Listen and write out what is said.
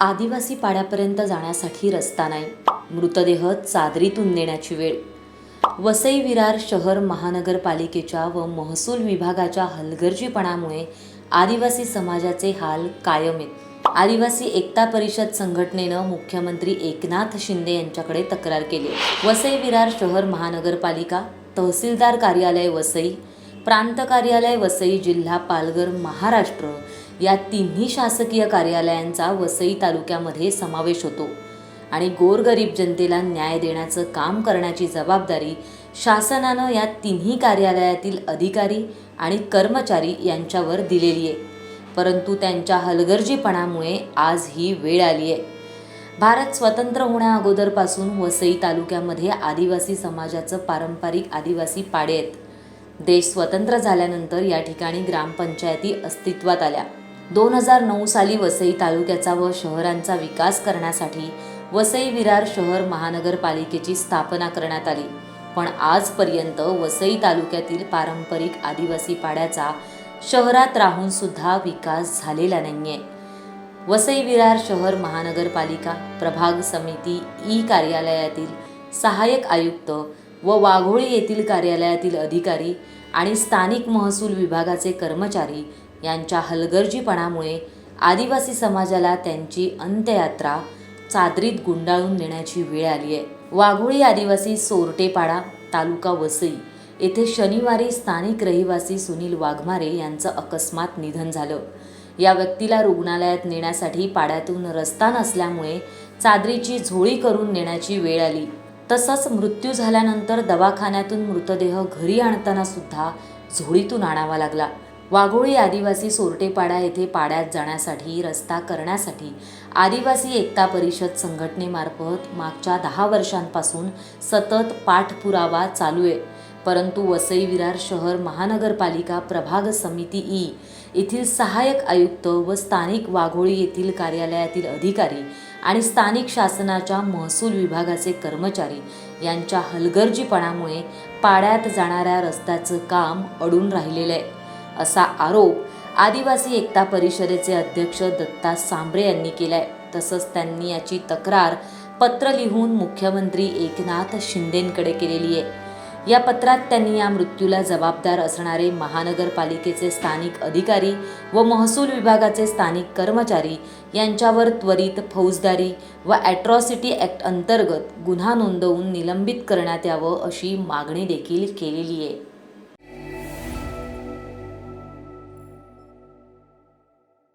आदिवासी पाड्यापर्यंत जाण्यासाठी रस्ता नाही. मृतदेह चादरीतून नेण्याची वेळ. वसई विरार शहर महानगरपालिकेच्या व महसूल विभागाच्या हलगर्जीपणामुळे आदिवासी समाजाचे हाल कायम आहेत. आदिवासी एकता परिषद संघटनेनं मुख्यमंत्री एकनाथ शिंदे यांच्याकडे तक्रार केली. वसई विरार शहर महानगरपालिका तहसीलदार कार्यालय वसई प्रांत कार्यालय वसई जिल्हा पालघर महाराष्ट्र या तिन्ही शासकीय कार्यालयांचा वसई तालुक्यामध्ये समावेश होतो. आणि गोरगरीब जनतेला न्याय देण्याचं काम करण्याची जबाबदारी शासनानं या तिन्ही कार्यालयातील अधिकारी आणि कर्मचारी यांच्यावर दिलेली आहे. परंतु त्यांच्या हलगर्जीपणामुळे आज ही वेळ आली आहे. भारत स्वतंत्र होण्याअगोदरपासून वसई तालुक्यामध्ये आदिवासी समाजाचं पारंपरिक आदिवासी पाडे आहेत. देश स्वतंत्र झाल्यानंतर या ठिकाणी ग्रामपंचायती अस्तित्वात आल्या. दोन हजार नऊ साली वसई तालुक्याचा व शहरांचा विकास करण्यासाठी वसई विरार शहर महानगरपालिकेची स्थापना करण्यात आली. पण आजपर्यंत वसई तालुक्यातील पारंपरिक आदिवासी पाड्याचा शहरात राहून सुद्धा विकास झालेला नाहीये. वसई विरार शहर महानगरपालिका प्रभाग समिती ई कार्यालयातील सहाय्यक आयुक्त व वाघोळी येथील कार्यालयातील अधिकारी आणि स्थानिक महसूल विभागाचे कर्मचारी यांच्या हलगर्जीपणामुळे आदिवासी समाजाला त्यांची अंत्ययात्रा चादरीत गुंडाळून नेण्याची वेळ आली आहे वाघोळी आदिवासी सोरटेपाडा तालुका वसई येथे शनिवारी स्थानिक रहिवासी सुनील वाघमारे यांचं अकस्मात निधन झालं. या व्यक्तीला रुग्णालयात नेण्यासाठी पाड्यातून रस्ता नसल्यामुळे चादरीची झोळी करून नेण्याची वेळ आली. तसंच मृत्यू झाल्यानंतर दवाखान्यातून मृतदेह घरी आणताना सुद्धा झोळीतून आणावा लागला. वाघोळी आदिवासी सोरटेपाडा येथे पाड्यात जाण्यासाठी रस्ता करण्यासाठी आदिवासी एकता परिषद संघटनेमार्फत मागच्या दहा वर्षांपासून सतत पाठपुरावा चालू आहे. परंतु वसई विरार शहर महानगरपालिका प्रभाग समिती ई येथील सहाय्यक आयुक्त व स्थानिक वाघोळी येथील कार्यालयातील अधिकारी आणि स्थानिक शासनाच्या महसूल विभागाचे कर्मचारी यांच्या हलगर्जीपणामुळे पाड्यात जाणाऱ्या रस्त्याचं काम अडून राहिलेलं आहे. असा आरोप आदिवासी एकता परिषदेचे अध्यक्ष दत्ता सांबरे यांनी केलाय. तसंच त्यांनी याची तक्रार पत्र लिहून मुख्यमंत्री एकनाथ शिंदेंकडे केलेली आहे. या पत्रात त्यांनी या मृत्यूला जबाबदार असणारे महानगरपालिकेचे स्थानिक अधिकारी व महसूल विभागाचे स्थानिक कर्मचारी यांच्यावर त्वरित फौजदारी व ॲट्रॉसिटी ॲक्ट अंतर्गत गुन्हा नोंदवून निलंबित करण्यात यावं अशी मागणी देखील केलेली आहे.